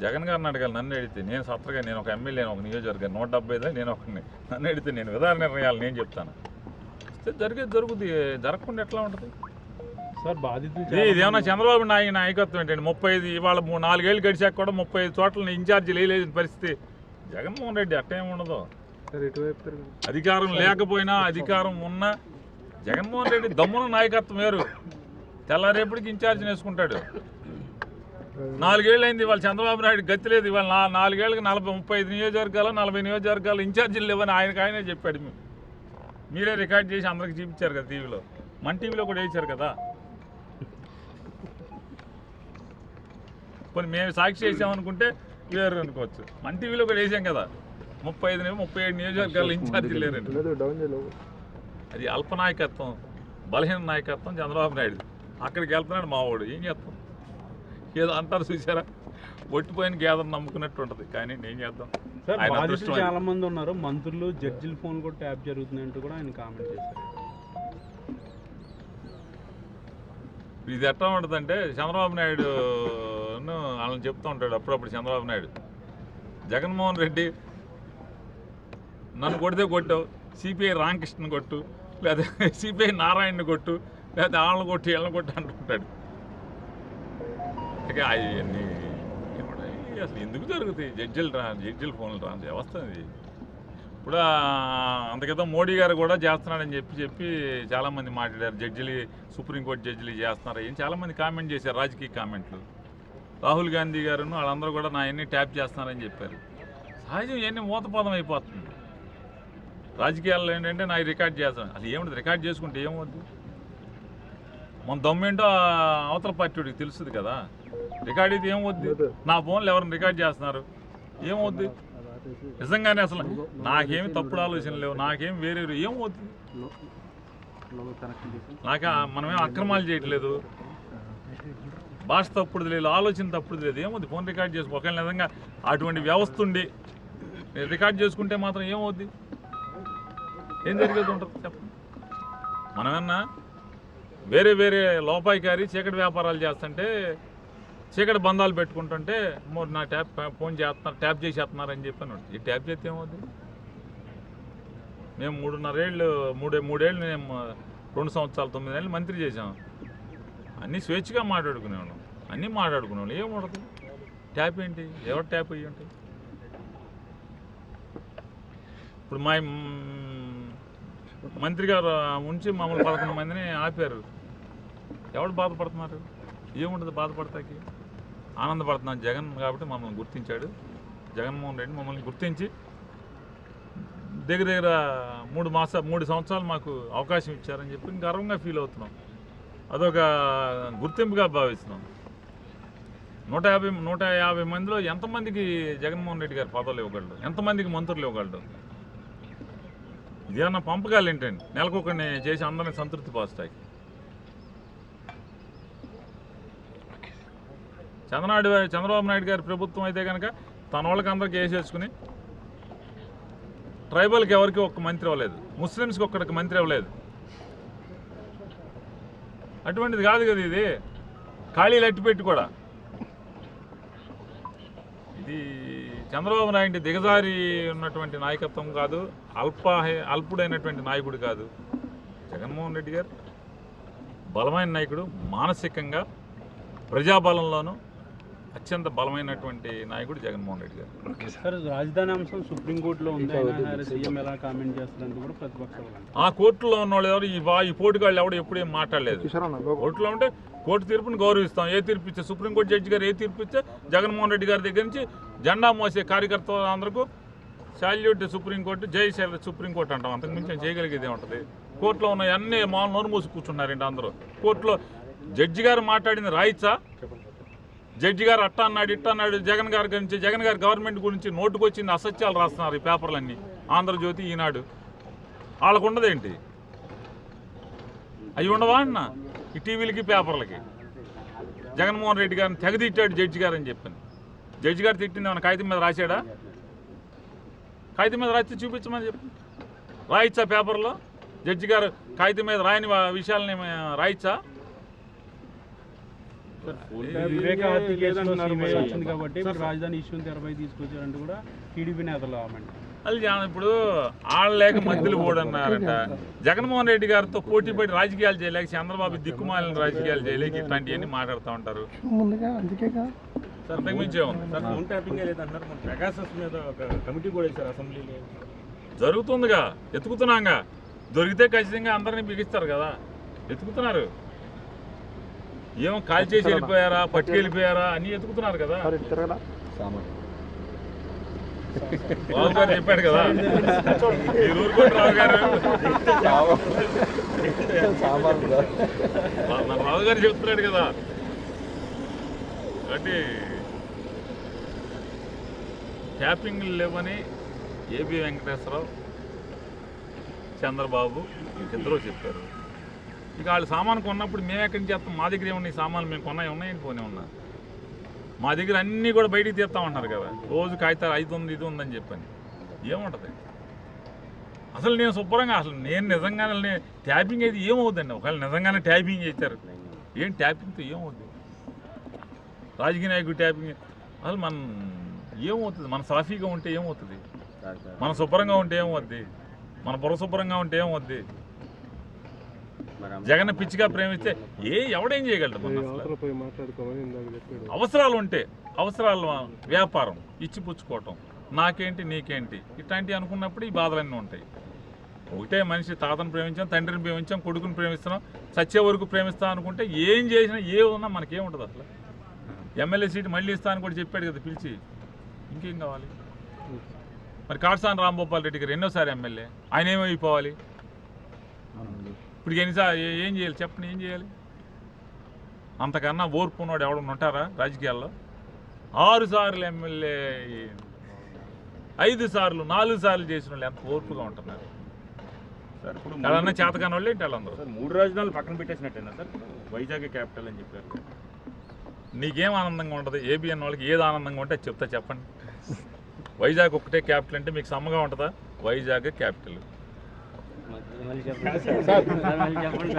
జగన్ గారిని అడగాలి నన్ను అడిగితే నేను సత్తగా నేను ఒక ఎమ్మెల్యే ఒక నియోజకవర్గం నూట డెబ్బైలో నేను ఒకరిని నన్ను అడిగితే నేను విధాన నిర్ణయాలు నేను చెప్తాను. వస్తే జరిగేది జరుగుతుంది జరగకుండా ఎట్లా ఉంటుంది? సార్ బాధితులు ఇది ఇదేమన్నా చంద్రబాబు నాయకు నాయకత్వం ఏంటండి? ముప్పై ఐదు ఇవాళ మూ- నాలుగేళ్ళు గడిచాక కూడా ముప్పై ఐదు చోట్ల ఇన్ఛార్జీలు వేయలేని పరిస్థితి. జగన్మోహన్ రెడ్డి అట్టేం ఉండదు. అధికారం లేకపోయినా అధికారం ఉన్న జగన్మోహన్ రెడ్డి దమ్మున నాయకత్వం వేరు. తెల్లారేపటికి ఇన్ఛార్జ్ వేసుకుంటాడు. నాలుగేళ్ళు అయింది ఇవాళ చంద్రబాబు నాయుడు గతి లేదు. ఇవాళ నా నాలుగేళ్ళకి నలభై ముప్పై ఐదు నియోజకవర్గాలు నలభై నియోజకవర్గాలు ఇన్ఛార్జీలు లేవని ఆయనకు ఆయనే చెప్పాడు. మీ- మీరే రికార్డ్ చేసి అందరికి చూపించారు కదా టీవీలో. మన టీవీలో కూడా వేయించారు కదా. కొన్ని మేము సాక్షి చేసామనుకుంటే వేరు అనుకోవచ్చు. మన టీవీలో కూడా వేసాం కదా. ముప్పై ఐదు ముప్పై ఏడు నియోజకవర్గాలు ఇన్ఛార్జీలు లేరండి అది అల్ప నాయకత్వం బలహీన నాయకత్వం చంద్రబాబు నాయుడు. అక్కడికి వెళ్తున్నాడు మావాడు. ఏం చేస్తాం? ఏదో అంటారు చూసారా? ఒట్టిపోయిన గేదం నమ్ముకున్నట్టు ఉంటుంది కానీ ఏం చేద్దాం. సార్ ఆయన అదృష్టం అది. చాలా మంది ఉన్నారు. మంత్రులు జడ్జిల ఫోన్ కూడా ట్యాప్ జరుగుతుందంటూ కూడా ఆయన కామెంట్ చేశారు. ఇది ఎట్లా ఉంటుందంటే చంద్రబాబు నాయుడు వాళ్ళని చెప్తూ ఉంటాడు అప్పుడప్పుడు చంద్రబాబు నాయుడు. జగన్మోహన్ రెడ్డి నన్ను కొడితే కొట్టావు సిపిఐ రామకృష్ణని కొట్టు లేదా సిపిఐ నారాయణని కొట్టు లేదా వాళ్ళని కొట్టు వీళ్ళని కొట్టు అంటుంటాడు. ఇక అవన్నీ అసలు ఎందుకు జరుగుతాయి? జడ్జిలు రా జడ్జిల ఫోన్లు రా వ్యవస్థ అది. ఇప్పుడు ఆ, మోడీ గారు కూడా చేస్తున్నాడని చెప్పి చెప్పి చాలామంది మాట్లాడారు. జడ్జిలు సుప్రీంకోర్టు జడ్జిలు చేస్తున్నారు. ఏం చాలామంది కామెంట్ చేశారు రాజకీయ కామెంట్లు. రాహుల్ గాంధీ గారును వాళ్ళందరూ కూడా నా అన్ని ట్యాప్ చేస్తున్నారని చెప్పారు. సహజం ఇవన్నీ మూతపదం అయిపోతుంది. రాజకీయాల్లో ఏంటంటే నా రికార్డ్ చేస్తాను. అది ఏముంటుంది రికార్డ్ చేసుకుంటే ఏమవుద్ది? మన దమ్మేంటో ఆ అవతల పార్టీ తెలుస్తుంది కదా. రికార్డ్ అయితే ఏమవుద్ది? నా ఫోన్లు ఎవరిని రికార్డ్ చేస్తున్నారు? ఏమవుద్ది? నిజంగానే అసలు నాకేమి తప్పుడు ఆలోచన లేవు నాకేం వేరే ఏమవుతుంది నాకే మనమేం అక్రమాలు చేయట్లేదు. భాష తప్పుడు లేదు ఆలోచన తప్పుడు లేదు ఏమవుద్ది? ఫోన్ రికార్డ్ చేసుకో ఒకవేళ నిజంగా అటువంటి వ్యవస్థ ఉండి రికార్డ్ చేసుకుంటే మాత్రం ఏమవుద్ది? ఏం జరిగేది ఉంటుంది? చెప్పండి. మనమన్నా వేరే వేరే లోపాయికారి చీకటి వ్యాపారాలు చేస్తుంటే చీకటి బంధాలు పెట్టుకుంటుంటే మోర్ నా ట్యాప్ ఫోన్ చేస్తున్నారు ట్యాప్ చేసేస్తున్నారు అని చెప్పాను ఈ ట్యాప్ చేస్తే ఏమవుతుంది మేము మూడున్నరేళ్ళు మూడే మూడేళ్ళు మేము రెండు సంవత్సరాలు తొమ్మిది నెలలు మంత్రి చేసాం అన్నీ స్వేచ్ఛగా మాట్లాడుకునేవాళ్ళం. అన్నీ మాట్లాడుకునేవాళ్ళం. ఏం ఉండదు. ట్యాప్ ఏంటి? ఎవరు ట్యాప్ అయ్యి ఉంటాయి ఇప్పుడు మా మంత్రి గారు ఉంచి మమ్మల్ని పదకొండు మందిని ఆపారు. ఎవరు బాధపడుతున్నారు? ఏముంటుంది బాధపడతాకి? ఆనందపడుతున్నాం జగన్ కాబట్టి మమ్మల్ని గుర్తించాడు. జగన్మోహన్ రెడ్డి మమ్మల్ని గుర్తించి దగ్గర దగ్గర మూడు మాస మూడు సంవత్సరాలు మాకు అవకాశం ఇచ్చారని చెప్పి గర్వంగా ఫీల్ అవుతున్నాం. అదొక గుర్తింపుగా భావిస్తున్నాం. నూట యాభై నూట యాభై మందిలో ఎంతమందికి జగన్మోహన్ రెడ్డి గారు పదవులు ఇవ్వగలడు ఎంతమందికి మంత్రులు ఇవ్వగలడు ఇదేమన్నా పంపకాలు ఏంటండి నెలకొకరిని చేసి అందరిని సంతృప్తి పాస్తాయి చంద్రనాయుడు చంద్రబాబు నాయుడు గారి ప్రభుత్వం అయితే కనుక తన వాళ్ళకి అందరికీ వేసేసుకుని ట్రైబల్కి ఎవరికి ఒక్క మంత్రి ఇవ్వలేదు ముస్లిమ్స్కి ఒక్కడికి మంత్రి ఇవ్వలేదు అటువంటిది కాదు కదా ఇది. ఖాళీలు అట్టిపెట్టి కూడా. ఇది చంద్రబాబు నాయుడు దిగజారి ఉన్నటువంటి నాయకత్వం కాదు. అల్ప అల్పుడైనటువంటి నాయకుడు కాదు. జగన్మోహన్ రెడ్డి గారు బలమైన నాయకుడు మానసికంగా ప్రజాబలంలోనూ అత్యంత బలమైనటువంటి నాయకుడు జగన్మోహన్ రెడ్డి గారు. సార్. రాజధాని అంశం సుప్రీంకోర్టులో ఉంది? అయినా సీఎం ఎలా కామెంట్ చేస్తారంటూ కూడా ప్రతిపక్ష వాళ్ళు అంటారు. ఆ కోర్టులో ఉన్న వాళ్ళు ఎవరు? ఈ వా ఈ పోటీగాళ్ళు ఎవడు ఎప్పుడు ఏం మాట్లాడలేదు. కోర్టులో ఉంటే కోర్టు తీర్పుని గౌరవిస్తాం. ఏ తీర్పు ఇస్తే? సుప్రీంకోర్టు జడ్జి గారు ఏ తీర్పు ఇస్తే జగన్మోహన్ రెడ్డి గారి దగ్గర నుంచి జెండా మోసే కార్యకర్త అందరికీ సాల్యూట్ సుప్రీంకోర్టు జై శైల సుప్రీంకోర్టు అంటాం. అంతకుమించి ఏం చేయగలిగేది ఉంటుంది కోర్టులో ఉన్న అన్ని మామూలు నోరు మూసి కూర్చున్నారండి అందరూ. కోర్టులో జడ్జి గారు మాట్లాడింది రాయిచ్చా? జడ్జి గారు అట్టా అన్నాడు ఇట్టా అన్నాడు. జగన్ గారి గురించి జగన్ గారి గవర్నమెంట్ గురించి నోటుకొచ్చింది అసత్యాలు రాస్తున్నారు ఈ పేపర్లన్నీ. ఆంధ్రజ్యోతి ఈనాడు. వాళ్ళకు ఉండదేంటి? అవి ఉండవా అన్న? ఈ టీవీలకి పేపర్లకి. జగన్మోహన్ రెడ్డి గారిని తెగదిట్టాడు జడ్జి గారు అని చెప్పాను. జడ్జి గారు తిట్టింది ఏమైనా కాగితం మీద రాశాడా? కాగితం మీద రాసి చూపించమని చెప్పి. రాయిచ్చా పేపర్లో? జడ్జి గారు కాగితం మీద రాయని విషయాలని రాయిచ్చా? కేసులో. వచ్చింది కాబట్టి రాజధాని ఇష్యూని తెరపై తీసుకొచ్చారంటూ కూడా టీడీపీ నేతలు ఆమెంట్ అది ఇప్పుడు ఆడలేక మధ్యలో ఓడన్నారంట. జగన్మోహన్ రెడ్డి గారితో పోటీ పడి రాజకీయాలు చేయలేక చంద్రబాబు దిక్కుమాలిన రాజకీయాలు చేయలేక ఇట్లాంటివన్నీ మాట్లాడుతూ ఉంటారు. మించే ఉంది. సార్ ఫోన్ ట్యాపింగ్ లేదంటున్నారు. మన పెగాసస్ మీద ఒక కమిటీ కూడా వేశారు అసెంబ్లీలో. జరుగుతుందిగా. ఎత్తుకుతున్నాంగా. దొరికితే ఖచ్చితంగా అందరినీ బిగిస్తారు కదా. ఎత్తుకుతున్నారు. ఏమో కాల్ చేసి వెళ్ళిపోయారా పట్టుకెళ్ళిపోయారా అని ఎత్తుకుతున్నారు కదా. రావు గారు చెప్పాడు కదా. మీరు ఊరుకోండి రావు గారు. రావు గారు చెప్తున్నాడు కదా. కాబట్టి ట్యాపింగ్లు లేవని ఏబి వెంకటేశ్వరరావు చంద్రబాబు ఇద్దరు చెప్పారు. ఇక వాళ్ళు సామాను కొన్నప్పుడు మేము ఎక్కడి నుంచి చేస్తాం? మా దగ్గర ఏమన్నా ఈ సామాన్లు మేము కొన్నాయి ఉన్నాయని పోనీ ఉన్నా. మా దగ్గర అన్నీ కూడా బయటికి తీస్తామంటున్నారు కదా. రోజు కాగితాలు ఐదు ఉంది ఇది ఉందని చెప్పని. ఏముంటుంది? అసలు నేను శుభ్రంగా అసలు నేను నిజంగానే ట్యాపింగ్ అయితే ఏమవుద్దండి? ఒకవేళ నిజంగానే ట్యాపింగ్ చేశారు. ఏం ట్యాపింగ్తో ఏమవుద్ది? రాజకీయ నాయకుడు ట్యాపింగ్ అసలు మన ఏమవుతుంది? మన సాఫీగా ఉంటే ఏమవుతుంది? మన శుభ్రంగా ఉంటే ఏమవుద్ది? మన బుర్ర శుభ్రంగా ఉంటే ఏమవుద్ది? జగన్ పిచ్చిగా ప్రేమిస్తే ఏ ఎవడేం చేయగలడు అవసరాలు ఉంటే అవసరాలు వ్యాపారం ఇచ్చి పుచ్చుకోవటం నాకేంటి నీకేంటి ఇట్లాంటివి అనుకున్నప్పుడు ఈ బాధలన్నీ ఉంటాయి. ఒకటే మనిషి తాతను ప్రేమించాం తండ్రిని ప్రేమించాం కొడుకుని ప్రేమిస్తున్నాం సచ్చే వరకు ప్రేమిస్తాం అనుకుంటే ఏం చేసినా ఏ ఉన్నా మనకేముంటుంది అసలు? ఎమ్మెల్యే సీట్ మళ్ళీ ఇస్తాను కూడా చెప్పాడు కదా పిలిచి. ఇంకేం కావాలి? మరి కాట్సాని రాంభూపాల్ రెడ్డి గారు ఎన్నోసారి ఎమ్మెల్యే ఆయన ఏమైపోవాలి? ఇప్పుడు ఎన్నిసార్లు ఏ- చేయాలి? చెప్పండి ఏం చేయాలి? అంతకన్నా ఓర్పు ఉన్నవాడు ఎవడన్నా ఉంటారా రాజకీయాల్లో? ఆరు సార్లు ఎమ్మెల్యే ఐదు సార్లు నాలుగు సార్లు చేసిన వాళ్ళు ఎంత ఓర్పుగా ఉంటున్నారు? సార్ ఇప్పుడు ఎవరన్నా చేతకాని వాళ్ళు ఏంటి వాళ్ళందరూ? సార్ మూడు రాజధానులు పక్కన పెట్టేసినట్టేనా సార్? వైజాగ్ క్యాపిటల్ అని చెప్పారు. నీకేం ఆనందంగా ఉంటుంది? ఏబిఎన్ వాళ్ళకి ఏది ఆనందంగా ఉంటే చెప్తా చెప్పండి. వైజాగ్ ఒకటే క్యాపిటల్ అంటే మీకు సమ్మగా ఉంటుందా? వైజాగ్ క్యాపిటల్.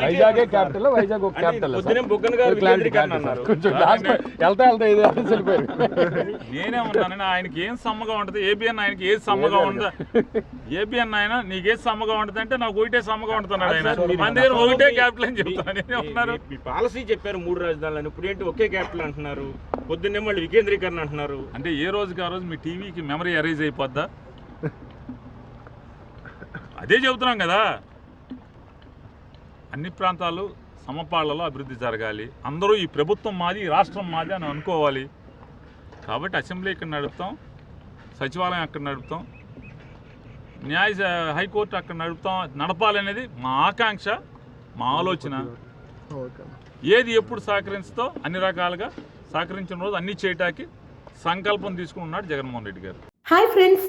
వైజాగే క్యాపిటల్ వైజాగ్ ఒక క్యాపిటల్ పొద్దునే బుగ్గన గారు వికేంద్రీకరణ అన్నారు. కొంచెం లాస్ట్ వెళ్తా వెళ్తా ఇది అనేసి వెళ్ళిపోయారు. నేనే ఉన్నానని ఆయనకి ఏం సమ్మగా ఉంటుంది? ఏబిఎన్ ఆయనకి ఏది సమ్మగా ఉందా? ఏబిఎన్ ఆయన నీకు సమ్మగా ఉంటుంది అంటే నాకు ఒకటే సమ్మగా ఉంటున్నాడు ఆయన. మన దగ్గర ఒకటే క్యాపిటల్ అని చెప్తాను నేనే ఉన్నారు. మీ- పాలసీ చెప్పారు మూడు రాజధానులు అని. ఇప్పుడు ఏంటి ఒకే క్యాపిటల్ అంటున్నారు? పొద్దున్నే మళ్ళీ వికేంద్రీకరణ అంటున్నారు. అంటే ఏ రోజుకి ఆ రోజు మీ టీవీకి మెమరీ ఎరేజ్ అయిపోద్దా? అదే చెబుతున్నాం కదా. అన్ని ప్రాంతాలు సమపాళ్ళలో అభివృద్ధి జరగాలి. అందరూ ఈ ప్రభుత్వం మాది ఈ రాష్ట్రం మాది అని అనుకోవాలి. కాబట్టి అసెంబ్లీ ఇక్కడ నడుపుతాం సచివాలయం అక్కడ నడుపుతాం న్యాయ హైకోర్టు అక్కడ నడుపుతాం. నడపాలనేది మా ఆకాంక్ష మా ఆలోచన. ఏది ఎప్పుడు సహకరిస్తుందో అన్ని రకాలుగా సహకరించిన రోజు అన్ని చేయటానికి సంకల్పం తీసుకున్నాడు జగన్మోహన్ రెడ్డి గారు. Hi friends